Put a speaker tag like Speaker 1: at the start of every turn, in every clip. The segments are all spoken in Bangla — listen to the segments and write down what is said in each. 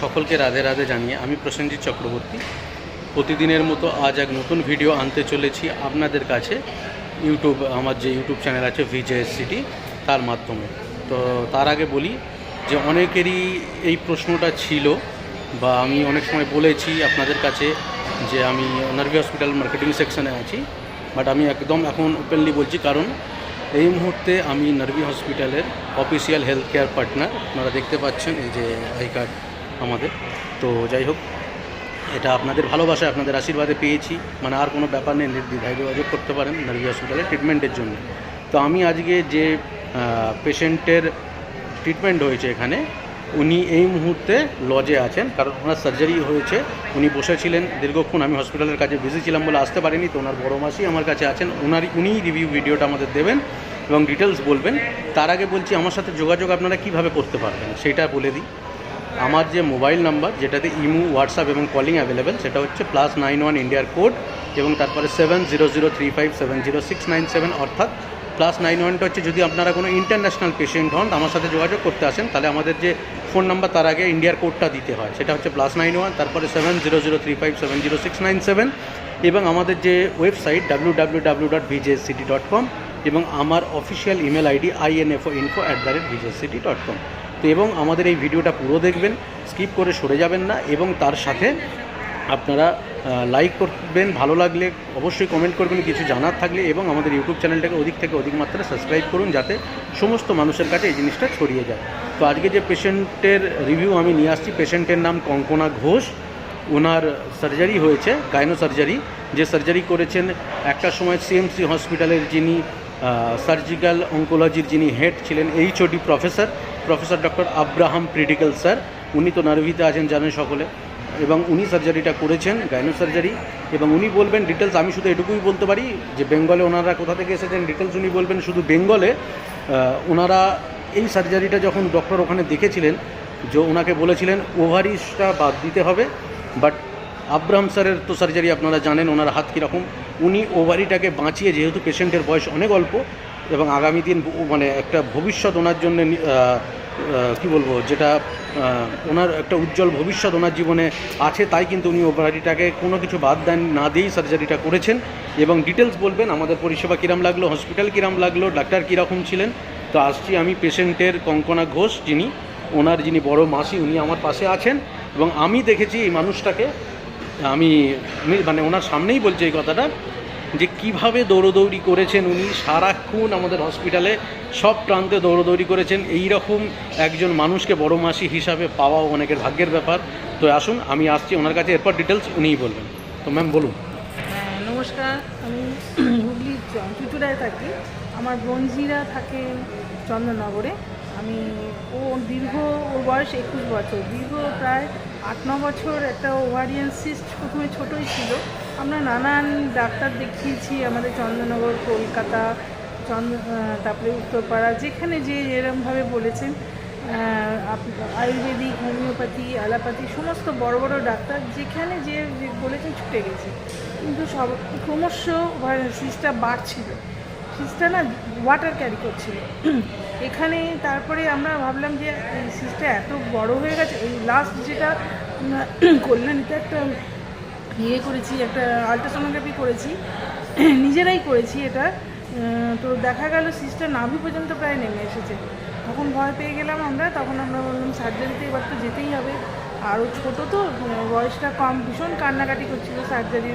Speaker 1: সকলকে রাধে রাধে জানিয়ে আমি প্রসেনজিৎ চক্রবর্তী। প্রতিদিনের মতো আজ এক নতুন ভিডিও আনতে চলেছি আপনাদের কাছে। ইউটিউব, আমার যে ইউটিউব চ্যানেল আছে ভিজেএস সিটি, তার মাধ্যমে। তো তার আগে বলি যে অনেকেরই এই প্রশ্নটা ছিল বা আমি অনেক সময় বলেছি আপনাদের কাছে যে আমি নার্ভি হসপিটাল মার্কেটিং সেকশনে আছি, বাট আমি একদম এখন ওপেনলি বলছি কারণ এই মুহূর্তে আমি নার্ভি হসপিটালের অফিসিয়াল হেলথ কেয়ার পার্টনার। আপনারা দেখতে পাচ্ছেন এই যে আই কার্ড। আমাদের। তো যাই হোক, এটা আপনাদের ভালোবাসায় আপনাদের আশীর্বাদে পেয়েছি। মানে আর কোনো ব্যাপার নেই, নির্দ্বিধায় যোগাযোগ করতে পারেন নার্ভি হসপিটালে ট্রিটমেন্টের জন্য। তো আমি আজকে যে পেশেন্টের ট্রিটমেন্ট হয়েছে এখানে, উনি এই মুহূর্তে লজে আছেন। কারণ ওনার সার্জারি হয়েছে, উনি বসেছিলেন দীর্ঘক্ষণ। আমি হসপিটালের কাজে বিজি ছিলাম বলে আসতে পারিনি, তো ওনার বড় মাসি আমার কাছে আছেন। ওনার উনিই রিভিউ ভিডিওটা আমাদের দেবেন এবং ডিটেলস বলবেন। তার আগে বলছি, আমার সাথে যোগাযোগ আপনারা কীভাবে করতে পারবেন, সেটা বলে দিই। আমার যে মোবাইল নাম্বার, যেটাতে ইমু, হোয়াটসঅ্যাপ এবং কলিং অ্যাভেলেবেল, সেটা হচ্ছে প্লাস নাইন ওয়ান ইন্ডিয়ার কোড এবং তারপরে seven zero zero three five seven zero six nine seven অর্থাৎ প্লাস নাইন ওয়ানটা হচ্ছে যদি আপনারা কোনো ইন্টারন্যাশনাল পেশেন্ট হন, আমার সাথে যোগাযোগ করতে আসেন, তাহলে আমাদের যে ফোন নাম্বার তার আগে ইন্ডিয়ার কোডটা দিতে হয়। সেটা হচ্ছে প্লাস নাইন ওয়ান তারপরে seven zero zero three five seven zero six nine seven এবং আমাদের যে website W W W dot VJSCT dot com এবং আমার official email ID INFO info at the rate VJSCT dot com তো এবং আমাদের এই ভিডিওটা পুরো দেখবেন, স্কিপ করে সরে যাবেন না এবং তার সাথে আপনারা লাইক করবেন, ভালো লাগলে অবশ্যই কমেন্ট করবেন, কিছু জানার থাকলে এবং আমাদের ইউটিউব চ্যানেলটাকে অধিক থেকে অধিক মাত্রায় সাবস্ক্রাইব করুন যাতে সমস্ত মানুষের কাছে এই জিনিসটা ছড়িয়ে যায়। তো আজকে যে পেশেন্টের রিভিউ আমি নিয়ে আসছি পেশেন্টের নাম কঙ্কনা ঘোষ। ওনার সার্জারি হয়েছে গাইনো সার্জারি যে সার্জারি করেছেন, একটা সময় সিএমসি হসপিটালের যিনি সার্জিক্যাল অঙ্কোলজির যিনি হেড ছিলেন HOD professor professor doctor Abraham প্রিডিক্যাল sir. উনি তো নার্ভিতে আছেন, জানেন সকলে। এবং উনি সার্জারিটা করেছেন, গাইনো সার্জারি। এবং উনি বলবেন ডিটেলস আমি শুধু এটুকুই বলতে পারি যে বেঙ্গলে ওনারা কোথা থেকে এসেছেন। ডিটেলস উনি বলবেন শুধু বেঙ্গলে। ওনারা এই সার্জারিটা যখন ডক্টর ওখানে দেখেছিলেন, যে ওনাকে বলেছিলেন, ওভারিসটা বাদ দিতে হবে। বাট আব্রাহাম স্যারের তো সার্জারি আপনারা জানেন, ওনার হাত কীরকম। উনি ওভারিটাকে বাঁচিয়ে, যেহেতু পেশেন্টের বয়স অনেক অল্প এবং আগামী দিন মানে একটা ভবিষ্যৎ ওনার জন্য কী বলব, যেটা ওনার একটা উজ্জ্বল ভবিষ্যৎ ওনার জীবনে আছে, তাই কিন্তু উনি ওপারিটাকে কোনো কিছু বাদ দেন, না দিয়েই সার্জারিটা করেছেন। এবং ডিটেলস বলবেন, আমাদের পরিষেবা কীরম লাগল, হসপিটাল কীরম লাগল, ডাক্তার কীরকম ছিলেন। তো আসছি আমি পেশেন্টের কঙ্কনা ঘোষ, যিনি ওনার যিনি বড় মাসি, উনি আমার পাশে আছেন। এবং আমি দেখেছি এই মানুষটাকে, আমি মানে ওনার সামনেই বলছি এই কথাটা যে কীভাবে দৌড়দৌড়ি করেছেন উনি সারাক্ষণ আমাদের হসপিটালে সব প্রান্তে দৌড়দৌড়ি করেছেন। এই রকম একজন মানুষকে বড় মাসি হিসাবে পাওয়াও অনেকের ভাগ্যের ব্যাপার। তো আসুন আমি আসছি ওনার কাছে এরপর ডিটেলস উনিই বলবেন। তো ম্যাম বলুন।
Speaker 2: হ্যাঁ, নমস্কার। আমি হুগলি চুচুড়ায় থাকি। আমার বোনঝিরা থাকে চন্দননগরে আমি ও দীর্ঘ ওর বয়স একুশ বছর। দীর্ঘ প্রায় আট ন বছর একটা ওভারিয়ান সিস্ট প্রথমে ছোটোই ছিল। আমরা নানান ডাক্তার দেখিয়েছি, আমাদের চন্দননগর কলকাতা, চন্দ্র তারপরে উত্তরপাড়া, যেখানে যে এরমভাবে বলেছেন আয়ুর্বেদিক, হোমিওপ্যাথি, অ্যালোপ্যাথি, সমস্ত বড় বড় ডাক্তার যেখানে যে বলেছেন ছুটে গেছে। কিন্তু সব, ক্রমশ সিসটা বাড়ছিল। সিসটা না ওয়াটার ক্যারি করছিল। এখানে তারপরে আমরা ভাবলাম যে, এই সিসটা এত বড় হয়ে গেছে, এই লাস্ট যেটা কল্যাণীতে একটা ইয়ে করেছি, একটা আলট্রাসোনোগ্রাফি করেছি, নিজেরাই করেছি এটা। তো দেখা গেল সিস্টার নাভি পর্যন্ত প্রায় নেমে এসেছে। তখন ভয় পেয়ে গেলাম আমরা, তখন আমরা বললাম সার্জারিতে এবার তো যেতেই হবে। আরও ছোটো তো বয়সটা কম, ভীষণ কান্নাকাটি করছিল সার্জারি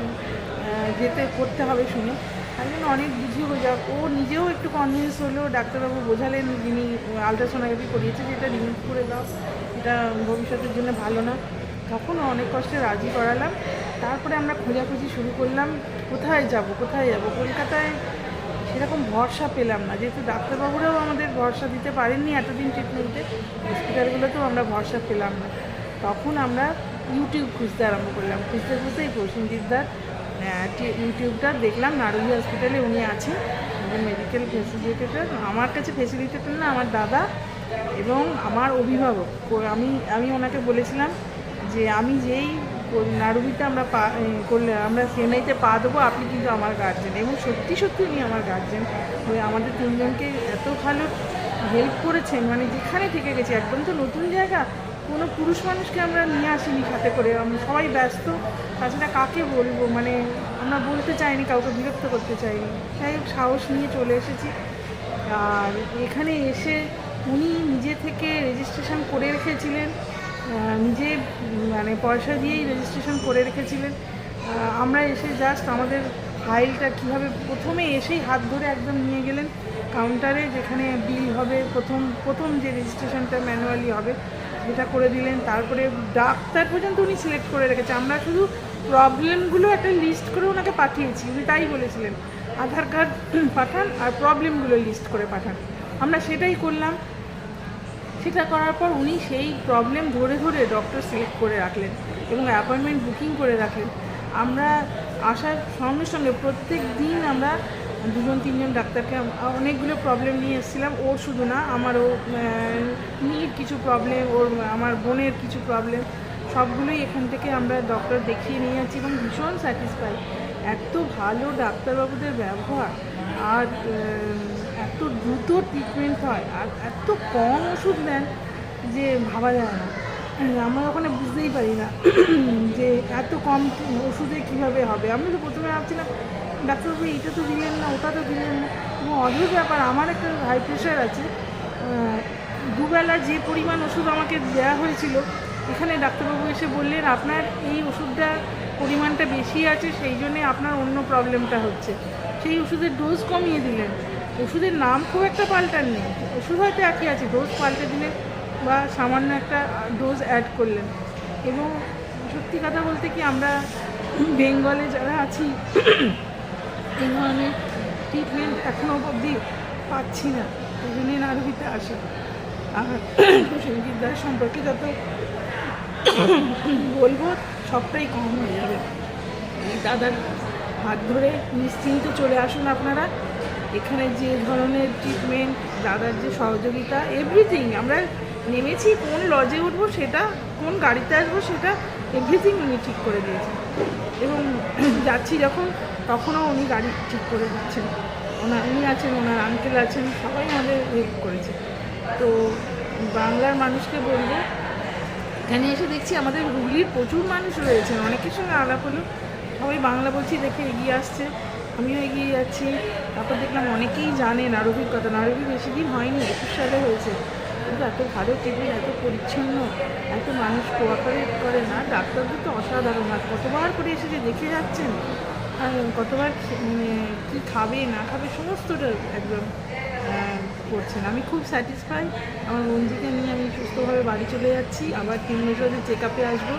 Speaker 2: যেতে করতে হবে শুনে। তাই অনেক বুঝিয়ে বোঝা ও নিজেও একটু কনভিন্স হলো, ডাক্তারবাবু বোঝালেন, যিনি আলট্রাসোনোগ্রাফি করিয়েছে যে এটা রিমুভ করে দাও, এটা ভবিষ্যতের জন্য ভালো না। তখন অনেক কষ্টে রাজি করালাম। তারপরে আমরা খোঁজাখুঁজি শুরু করলাম, কোথায় যাব কোথায় যাব? কলকাতায় সেরকম ভরসা পেলাম না। যেহেতু ডাক্তারবাবুরাও আমাদের ভরসা দিতে পারেননি এতদিন ট্রিটমেন্টে হসপিটালগুলোতেও আমরা ভরসা পেলাম না। তখন আমরা ইউটিউব খুঁজতে আরম্ভ করলাম। খুঁজতে খুঁজতেই প্রসেনজিৎদার ইউটিউবটা দেখলাম নারুলি হসপিটালে উনি আছেন মেডিকেল ফেসিলিটেটর আমার কাছে ফেসিলিটেটর না, আমার দাদা এবং আমার অভিভাবক। আমি আমি ওনাকে বলেছিলাম যে, আমি যেই নারুবিতে আমরা পা করলে, আমরা চেন্নাইতে পা দেবো, আপনি কিন্তু আমার গার্জেন এবং সত্যি সত্যি উনি আমার গার্জেন ওই আমাদের তিনজনকে এত ভালো হেল্প করেছেন মানে যেখানে থেকে গেছে, একদম তো নতুন জায়গা কোনো পুরুষ মানুষকে আমরা নিয়ে আসিনি সাথে করে। আমরা সবাই ব্যস্ত। তাছাড়া কাকে বলব? মানে আমরা বলতে চাইনি, কাউকে বিরক্ত করতে চাইনি। হোক, সাহস নিয়ে চলে এসেছি। আর এখানে এসে উনি নিজে থেকে রেজিস্ট্রেশন করে রেখেছিলেন। নিজে মানে পয়সা দিয়েই রেজিস্ট্রেশন করে রেখেছিলেন। আমরা এসে জাস্ট আমাদের ফাইলটা কীভাবে প্রথমে এসেই হাত ধরে একদম নিয়ে গেলেন কাউন্টারে যেখানে বিল হবে, প্রথম প্রথম যে রেজিস্ট্রেশনটা ম্যানুয়ালি হবে। সেটা করে দিলেন, তারপরে ডাক্তার পর্যন্ত উনি সিলেক্ট করে রেখেছে। আমরা শুধু প্রবলেমগুলো একটা লিস্ট করে ওনাকে পাঠিয়েছি, উনি তাই বলেছিলেন। আধার কার্ড পাঠান আর প্রবলেমগুলো লিস্ট করে পাঠান। আমরা সেটাই করলাম। সেটা করার পর উনি সেই প্রবলেম ধরে ধরে ডক্টর সিলেক্ট করে রাখলেন এবং অ্যাপয়েন্টমেন্ট বুকিং করে রাখলেন। আমরা আসার সঙ্গে সঙ্গে প্রত্যেক দিন আমরা দুজন, তিনজন ডাক্তারকে অনেকগুলো প্রবলেম নিয়ে এসেছিলাম। ওর শুধু না আমারও নির কিছু প্রবলেম ওর, আমার বোনের কিছু প্রবলেম সবগুলোই এখান থেকে আমরা ডক্টর দেখিয়ে নিয়ে যাচ্ছি এবং ভীষণ স্যাটিসফাই এত ভালো ডাক্তারবাবুদের ব্যবহার, আর এত দ্রুত ট্রিটমেন্ট হয়, আর এত কম ওষুধ দেন যে ভাবা যায় না। আমরা ওখানে বুঝতেই পারি না যে এত কম ওষুধে কীভাবে হবে। আমি তো প্রথমে ভাবছিলাম ডাক্তারবাবু এটা তো দিলেন না, ওটা তো দিলেন না। এবং অদ্ভুত ব্যাপার, আমার একটা হাই প্রেশার আছে। দুবেলা যে পরিমাণ ওষুধ আমাকে দেওয়া হয়েছিল, এখানে ডাক্তারবাবু এসে বললেন, আপনার এই ওষুধটা পরিমাণটা বেশি আছে, সেই জন্যে আপনার অন্য প্রবলেমটা হচ্ছে। সেই ওষুধের ডোজ কমিয়ে দিলেন। ওষুধের নাম খুব একটা পাল্টাননি ওষুধ হয়তো একই আছে ডোজ পাল্টে দিলেন বা সামান্য একটা ডোজ অ্যাড করলেন। এবং সত্যি কথা বলতে কি, আমরা বেঙ্গলে যারা আছি এই ধরনের ট্রিটমেন্ট এখনও অবধি পাচ্ছি না। এই জন্যই নারবিতে আসে। আর সঞ্জিত দাস সম্পর্কে যত বলব, সবটাই কম হয়ে যাবে। দাদার হাত ধরে নিশ্চিন্তে চলে আসুন আপনারা। এখানে যে ধরনের ট্রিটমেন্ট দাদার যে সহযোগিতা এভরিথিং আমরা নেমেছি কোন লজে উঠবো সেটা, কোন গাড়িতে আসব সেটা এভরিথিং উনি ঠিক করে দিয়েছেন। এবং যাচ্ছি যখন, তখনও উনি গাড়ি ঠিক করে দিচ্ছেন। ওনার, উনি আছেন, ওনার আঙ্কেল আছেন, সবাই আমাদের হেল্প করেছে। তো বাংলার মানুষকে বলব, এখানে এসে দেখছি আমাদের হুগলির প্রচুর মানুষ রয়েছেন। অনেকের সঙ্গে আলাপ হলো। সবাই বাংলা বলছি, দেখে এগিয়ে আসছে। আমিও এগিয়ে যাচ্ছি। তারপর দেখলাম অনেকেই জানেন আরবির কথা আরবি বেশি দিন হয়নি, একুশ সালে হয়েছে। কিন্তু এত ভালো টেবিল এত পরিচ্ছন্ন, এত মানুষ কোঅপারেট করে না, ডাক্তারদের তো অসাধারণ। আর কতবার করে এসে যে দেখে যাচ্ছেন? আর কতবার মানে কী খাবে, না খাবে, সমস্তটা একদম করছেন। আমি খুব স্যাটিসফাই আমার বন্ধুকে নিয়ে আমি সুস্থভাবে বাড়ি চলে যাচ্ছি। আবার তিন বছরের চেক আপে আসব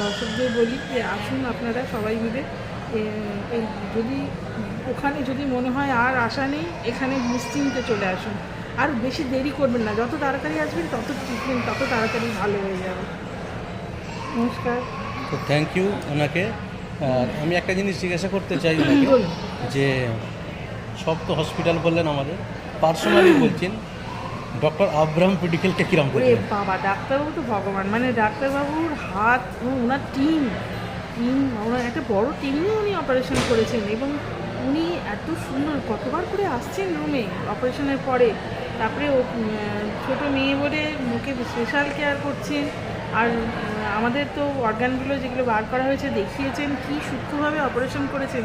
Speaker 2: দর্শকদের বলি যে, আসুন আপনারা সবাই মিলে। যদি, ওখানে যদি মনে হয় আর আশা নেই, এখানে নিশ্চিন্তে চলে আসুন। আর বেশি দেরি করবেন না। যত তাড়াতাড়ি আসবেন তত ট্রিটমেন্ট তত তাড়াতাড়ি ভালো হয়ে যাবে। নমস্কার।
Speaker 1: তো থ্যাংক ইউ ওনাকে। আর আমি একটা জিনিস জিজ্ঞাসা করতে চাই ওনাকে। যে সব তো হসপিটাল বললেন আমাদের। পার্সোনালি বলছেন ডক্টর আব্রাহাম মেডিকেলটা কিরম করলেন
Speaker 2: বাবা ডাক্তারবাবু তো ভগবান। মানে ডাক্তারবাবুর হাত ওনার টিম টিম ওনার একটা বড় টিম উনি অপারেশন করেছেন এবং উনি এত সুন্দর, কতবার করে আসছেন রুমে অপারেশনের পরে? তারপরে ও ছোটো মেয়ে বলে মুখে স্পেশাল কেয়ার করছেন। আর আমাদের তো অর্গানগুলো যেগুলো বার করা হয়েছে, দেখিয়েছেন কি সূক্ষ্মভাবে অপারেশন করেছেন।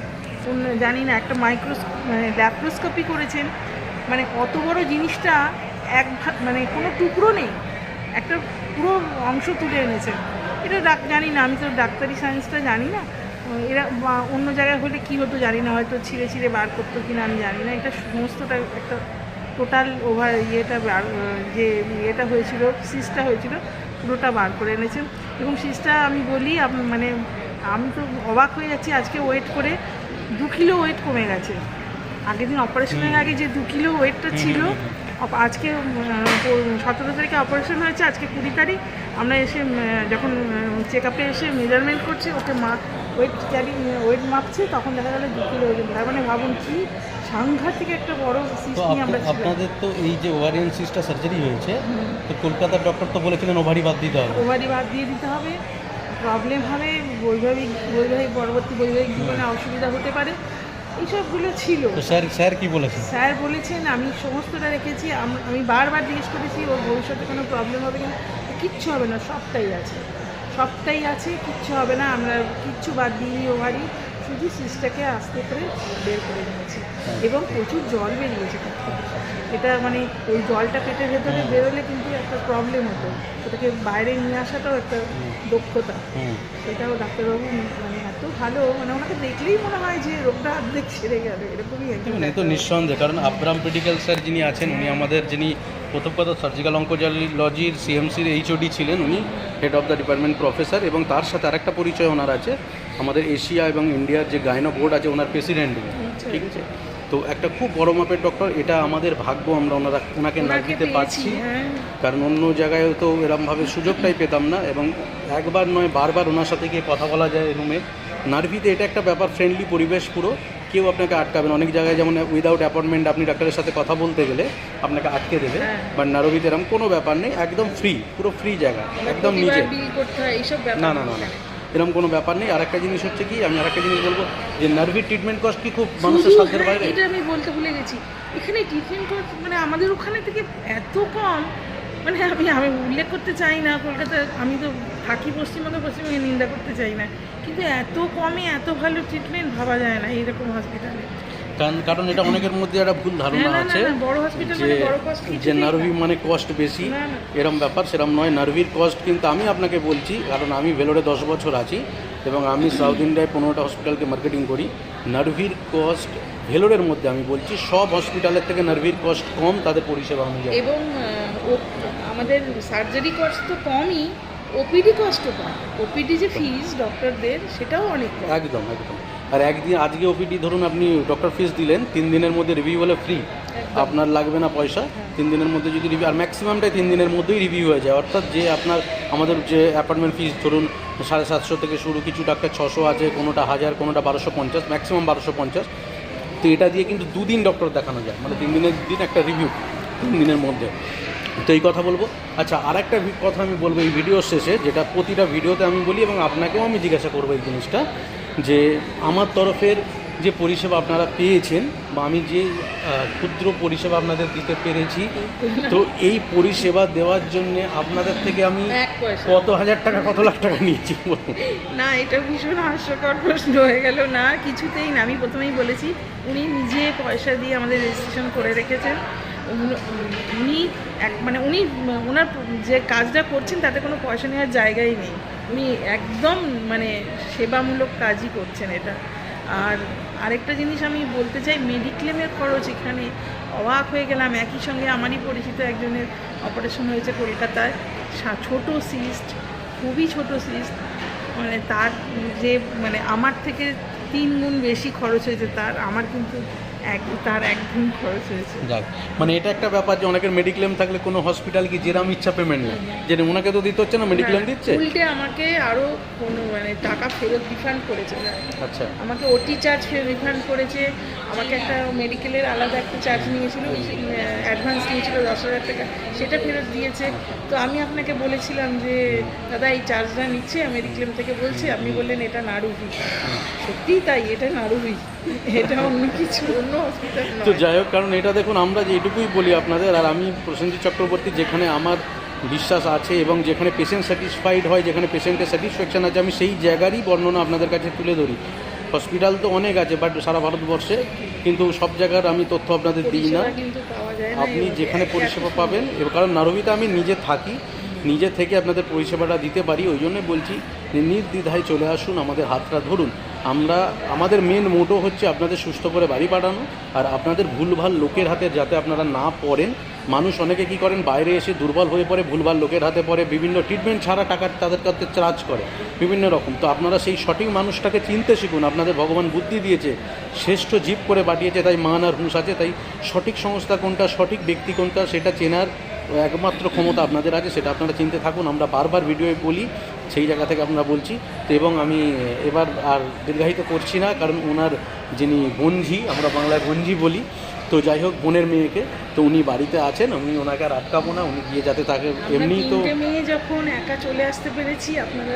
Speaker 2: জানি না, একটা মাইক্রোস মানে ল্যাপ্রোস্কোপি করেছেন। মানে অত বড় জিনিসটা এক মানে কোনো টুকরো নেই। একটা পুরো অংশ তুলে এনেছেন। এটা ডাক, জানি না, আমি তো ডাক্তারি সায়েন্সটা জানি না। এরা অন্য জায়গায় হলে কী হতো জানি না হয়তো ছিঁড়ে ছিঁড়ে বার করতো কি না আমি জানি না। এটা সমস্তটা একটা টোটাল ওভার ইয়েটা বার যে ইয়েটা হয়েছিল সিসটা হয়েছিল পুরোটা বার করে এনেছেন এবং সিসটা আমি বলি মানে আমি তো অবাক হয়ে যাচ্ছি আজকে ওয়েট করে দু কিলো ওয়েট কমে গেছে। আগের দিন অপারেশনের আগে যে দু কিলো ওয়েটটা ছিল আজকে সতেরো তারিখে অপারেশন হয়েছে আজকে কুড়ি তারিখ। আমরা এসে যখন চেক আপে এসে মেজারমেন্ট করছি ওকে মা ওয়েট ক্যারি ওয়েট মাপছে তখন দেখা গেলো দু কিলো ওজন। তার মানে ভাবুন কি সাংঘাতিক একটা বড় সিস্ট নিয়ে আমরা
Speaker 1: আপনাদের তো এই যে ওভারিয়ান সিস্টার সার্জারি হয়েছে তো কলকাতার ডক্টর তো বলেছিলেন ওভারি বাদ দিতে হবে।
Speaker 2: ওভারি বাদ দিয়ে দিতে হবে। প্রবলেম হবে বৈবাহিক বৈবাহিক পরবর্তী বৈবাহিক জীবনে অসুবিধা হতে পারে। এইসবগুলো ছিল।
Speaker 1: স্যার স্যার কি বলেছেন?
Speaker 2: স্যার বলেছেন আমি সমস্তটা রেখেছি আমি বারবার জিজ্ঞেস করেছি ওর ভবিষ্যতে কোনো প্রবলেম হবে কিনা? কিচ্ছু হবে না সবটাই আছে। সবটাই আছে কিচ্ছু হবে না। আমরা কিচ্ছু বাদ দিইনি ওভারই শুধু সিসটাকে আস্তে করে বের করে নিয়েছি এবং প্রচুর জল বেরিয়েছে এটা মানে ওই জলটা পেটের ভেতরে বেরোলে কিন্তু একটা প্রবলেম হতো। ওটাকে বাইরে নিয়ে আসাটাও একটা দক্ষতা। সেটাও ডাক্তারবাবু মানে এত ভালো মানে ওনাকে দেখলেই মনে হয় যে রোগটা অর্ধেক ছেড়ে গেল এরকমই একদম
Speaker 1: মানে এ তো নিঃসন্দেহে কারণ আব্রাম মেডিকেল স্যার যিনি আছেন উনি আমাদের যিনি প্রথম কথা সার্জিক্যাল অঙ্কোলজির সিএমসির এইচওডি ছিলেন উনি head of the department professor এবং তার সাথে আরেকটা পরিচয় ওনার আছে আমাদের এশিয়া এবং ইন্ডিয়ার যে গায়নো বোর্ড আছে ওনার প্রেসিডেন্ট ঠিক আছে? তো একটা খুব বড় মাপের ডক্টর এটা আমাদের ভাগ্য আমরা ওনারা ওনাকে না দিতে পারছি।
Speaker 2: হ্যাঁ।
Speaker 1: কারণ অন্য জায়গায় তো এরমভাবে সুযোগটাই পেতাম না এবং একবার নয় বারবার ওনার সাথে গিয়ে কথা বলা যায় রুমে নার্ভিতে এটা একটা ব্যাপার ফ্রেন্ডলি পরিবেশ পুরো। কেউ আপনাকে আটকাবে না। অনেক জায়গায় যেমন উইদাউট অ্যাপয়েন্টমেন্ট আপনি ডাক্তারের সাথে কথা বলতে গেলে আপনাকে আটকে দেবে।
Speaker 2: হ্যাঁ।
Speaker 1: বাট নারবিতে এরকম কোনো ব্যাপার নেই একদম ফ্রি পুরো ফ্রি জায়গা একদম নিজে।
Speaker 2: হয়
Speaker 1: না না না না। এরকম কোনো ব্যাপার নেই। আর একটা জিনিস হচ্ছে কি আমি আরেকটা জিনিস বলব যে নার্ভি ট্রিটমেন্ট কস্ট কি খুব মানুষের সাধ্যের
Speaker 2: হ্যাঁ,
Speaker 1: বাইরে?
Speaker 2: এটা আমি বলতে ভুলে গেছি। এখানে ট্রিটমেন্ট কস্ট মানে আমাদের ওখানে থেকে এত কম মানে আমি আমি উল্লেখ করতে চাই না কলকাতায় আমি তো থাকি পশ্চিমবঙ্গে পশ্চিমবঙ্গে নিন্দা করতে চাই না। কিন্তু এত কমে এত ভালো ট্রিটমেন্ট ভাবা যায় না এইরকম হসপিটালে
Speaker 1: কারণ এটা অনেকের মধ্যে একটা ভুল ধারণা আছে যে
Speaker 2: মানে
Speaker 1: নার্ভি মানে কস্ট বেশি
Speaker 2: না, না।
Speaker 1: এরম ব্যাপার সেরম নয়। নার্ভির কস্ট কিন্তু আমি আপনাকে বলছি কারণ আমি ভেলোরে দশ বছর আছি এবং আমি সাউথ ইন্ডিয়ায় পনেরোটা হসপিটালকে মার্কেটিং করি। নার্ভির কস্ট ভেলোরের মধ্যে আমি বলছি সব হসপিটালের থেকে নার্ভির কস্ট কম তাদের পরিষেবা অনুযায়ী।
Speaker 2: এবং আমাদের সার্জারি কস্ট তো কমই ওপিডি কস্টও কম। ওপিডি যে ফিজ ডক্টরদের সেটাও অনেক কম।
Speaker 1: একদম একদম। আর একদিন আজকে ওপিডি ধরুন আপনি ডক্টর ফিজ দিলেন তিন দিনের মধ্যে রিভিউ হলে ফ্রি আপনার লাগবে না পয়সা তিন দিনের মধ্যে যদি রিভিউ আর ম্যাক্সিমামটাই তিন দিনের মধ্যেই রিভিউ হয়ে যায়। অর্থাৎ যে আপনার আমাদের যে অ্যাপার্টমেন্ট ফিজ ধরুন সাড়ে সাতশো থেকে শুরু কিছু ডাক্তার ছশো আছে কোনোটা হাজার কোনোটা বারোশো পঞ্চাশ ম্যাক্সিমাম বারোশো পঞ্চাশ। তো এটা দিয়ে কিন্তু দুদিন ডক্টর দেখানো যায়। মানে তিন দিনের দিন একটা রিভিউ তিন দিনের মধ্যে। তো এই কথা বলব। আচ্ছা আর একটা কথা আমি বলব এই ভিডিওর শেষে, যেটা প্রতিটা ভিডিওতে আমি বলি এবং আপনাকেও আমি জিজ্ঞাসা করব এই জিনিসটা, যে আমার তরফের যে পরিষেবা আপনারা পেয়েছেন বা আমি যে ক্ষুদ্র পরিষেবা আপনাদের দিতে পেরেছি তো এই পরিষেবা দেওয়ার জন্য আপনাদের থেকে আমি কত হাজার টাকা কত লাখ টাকা নিয়েছি?
Speaker 2: না এটা ভীষণ হাস্যকর প্রশ্ন হয়ে গেল। না কিছুতেই না আমি প্রথমেই বলেছি উনি নিজে পয়সা দিয়ে আমাদের রেজিস্ট্রেশন করে রেখেছেন। উনি- উনি এক মানে উনি ওনার যে কাজটা করছেন তাতে কোনো পয়সা নেওয়ার জায়গাই নেই। উনি একদম মানে সেবামূলক কাজই করছেন এটা। আর আরেকটা জিনিস আমি বলতে চাই মেডিক্লেমের খরচ এখানে অবাক হয়ে গেলাম। একই সঙ্গে আমারই পরিচিত একজনের অপারেশন হয়েছে কলকাতায়। ছোট সিস্ট খুবই ছোট সিস্ট মানে তার যে মানে আমার থেকে তিন গুণ বেশি খরচ হয়েছে তার। আমার কিন্তু এক তার এক গুণ খরচ হয়েছে।
Speaker 1: যাক মানে এটা একটা ব্যাপার যে অনেকের মেডিক্লেম থাকলে কোনো হসপিটাল কি যেরাম ইচ্ছা পেমেন্ট নেয়? যে ওনাকে তো দিতে হচ্ছে না মেডিক্লেম
Speaker 2: হ্যাঁ,
Speaker 1: দিচ্ছে?
Speaker 2: উল্টে আমাকে আরও কোনো মানে টাকা ফেরত রিফান্ড করেছে।
Speaker 1: আচ্ছা।
Speaker 2: আমাকে ওটি চার্জ রিফান্ড করেছে। আমাকে একটা মেডিকেলের আলাদা একটা চার্জ নিয়েছিল অ্যাডভান্স নিয়েছিল দশ হাজার টাকা। সেটা ফেরত দিয়েছে। তো আমি আপনাকে বলেছিলাম যে দাদা এই চার্জটা নিচ্ছে মেডিক্লেম থেকে বলছে। আপনি বললেন এটা নাড়ুবি সত্যিই তাই এটা নাড়ুবি এটা অন্য কিছু অন্য হসপিটাল
Speaker 1: তো যাই হোক কারণ এটা দেখুন আমরা যে এটুকুই বলি আপনাদের আর আমি প্রসেনজিৎ চক্রবর্তী যেখানে আমার বিশ্বাস আছে এবং যেখানে পেশেন্ট স্যাটিসফাইড হয় যেখানে পেশেন্টের স্যাটিসফ্যাকশন আছে আমি সেই জায়গারই বর্ণনা আপনাদের কাছে তুলে ধরি। হসপিটাল তো অনেক আছে বাট সারা ভারতবর্ষে কিন্তু সব জায়গার আমি তথ্য আপনাদের দিই না। আপনি যেখানে পরিষেবা পাবেন এবার কারণ নারবিতে আমি নিজে থাকি নিজে থেকে আপনাদের পরিষেবাটা দিতে পারি ওই জন্যই বলছি নির্দ্বিধায় চলে আসুন আমাদের হাতটা ধরুন। আমরা, আমাদের মেন মোটো হচ্ছে আপনাদের সুস্থ করে বাড়ি পাঠানো, আর আপনাদের ভুলভাল লোকের হাতে যাতে আপনারা না পড়েন, মানুষ অনেকে কি করেন, বাইরে এসে দুর্বল হয়ে পড়ে, ভুলভাল লোকের হাতে পড়ে, বিভিন্ন ট্রিটমেন্ট ছাড়া টাকা তাদের কাছে চার্জ করে, বিভিন্ন রকম। তো আপনারা সেই সঠিক মানুষটাকে চিনতে শিখুন, আপনাদের ভগবান বুদ্ধি দিয়েছে, শ্রেষ্ঠ জীব করে পাঠিয়েছে, তাই মান আর হুঁশ আছে, তাই সঠিক সংস্থা কোনটা, সঠিক ব্যক্তি কোনটা, সেটা চেনার একমাত্র ক্ষমতা আপনাদের আছে সেটা আপনারা চিনতে থাকুন। আমরা বারবার ভিডিওয়ে বলি সেই জায়গা থেকে আমরা বলছি। তো এবং আমি এবার আর দীর্ঘায়িত করছি না কারণ ওনার যিনি গঞ্জি আমরা বাংলায় গঞ্জি বলি তো যাই হোক বোনের মেয়েকে তো উনি বাড়িতে আছেন আমি ওনাকে আর আটকাবো না উনি গিয়ে যাতে তাকে এমনিই তো
Speaker 2: মেয়ে যখন একা চলে আসতে পেরেছি আপনারা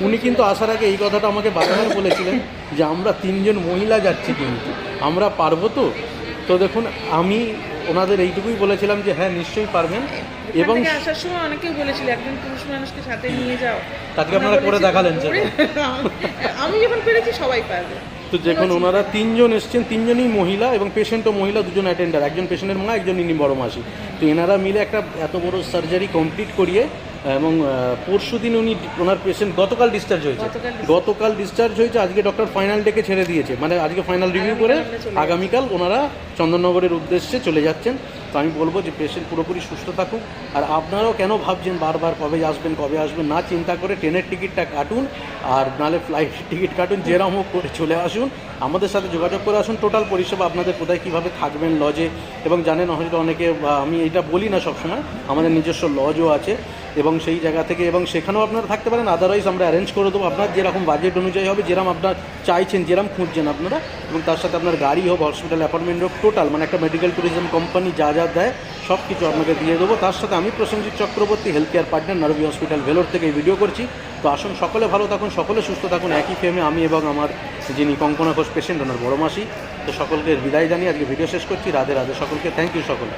Speaker 1: উনি কিন্তু আসার আগে এই কথাটা আমাকে বারবার বলেছিলেন যে আমরা তিনজন মহিলা যাচ্ছি কিন্তু আমরা পারব তো? তো দেখুন আমি ওনাদের এইটুকুই বলেছিলাম যে হ্যাঁ নিশ্চয়ই পারবেন।
Speaker 2: এবং আসার সময় অনেকেই বলেছিল একজন পুরুষ মানুষকে সাথে নিয়ে যাও।
Speaker 1: তাকে আপনারা করে দেখালেন
Speaker 2: যে আমি যখন পেরেছি সবাই পারবে।
Speaker 1: তো যখন ওনারা তিনজন এসছেন তিনজনই মহিলা এবং পেশেন্টও মহিলা দুজন অ্যাটেন্ডার একজন পেশেন্টের মা একজন ইনি বড় মাসি। তো এনারা মিলে একটা এত বড় সার্জারি কমপ্লিট করিয়ে এবং পরশু দিন উনি ওনার পেশেন্ট গতকাল ডিসচার্জ হয়েছে।
Speaker 2: গতকাল
Speaker 1: ডিসচার্জ হয়েছে আজকে ডক্টর ফাইনাল ডেকে ছেড়ে দিয়েছে। মানে আজকে ফাইনাল রিভিউ করে
Speaker 2: আগামীকাল
Speaker 1: ওনারা চন্দননগরের উদ্দেশ্যে চলে যাচ্ছেন। তো আমি বলব যে পেশেন্ট পুরোপুরি সুস্থ থাকুক। আর আপনারাও কেন ভাবছেন বারবার কবে আসবেন কবে আসবেন না? চিন্তা করে ট্রেনের টিকিটটা কাটুন। আর নালে ফ্লাইটের টিকিট কাটুন যেরকম হোক করে চলে আসুন। আমাদের সাথে যোগাযোগ করে আসুন। টোটাল পরিষেবা আপনাদের কোথায় কীভাবে থাকবেন লজে এবং জানেন হয়তো অনেকে আমি এটা বলি না সবসময় আমাদের নিজস্ব লজও আছে। এবং সেই জায়গা থেকে এবং সেখানেও আপনারা থাকতে পারেন আদারওয়াইজ আমরা অ্যারেঞ্জ করে দেবো। আপনার যেরকম বাজেট অনুযায়ী হবে যেরকম আপনার চাইছেন যেরকম খুঁজছেন আপনারা, এবং তার সাথে আপনার গাড়ি হোক হসপিটাল অ্যাপার্টমেন্ট হোক টোটাল মানে একটা মেডিকেল ট্যুরিজম কোম্পানি যা যা দেয় সব কিছু আপনাকে দিয়ে দেবো। তার সাথে আমি Prosenjit Chakraborty health care partner Naruvi hospital Vellore থেকে ভিডিও করছি। তো আসুন, সকলে ভালো থাকুন, সকলে সুস্থ থাকুন। একই ফ্রেমে আমি এবং আমার যিনি কঙ্কনা ঘোষ পেশেন্ট ওনার বড় মাসি। তো সকলকে বিদায় জানিয়ে আজকে ভিডিও শেষ করছি। রাধে রাধে সকলকে। থ্যাংক ইউ সকলে।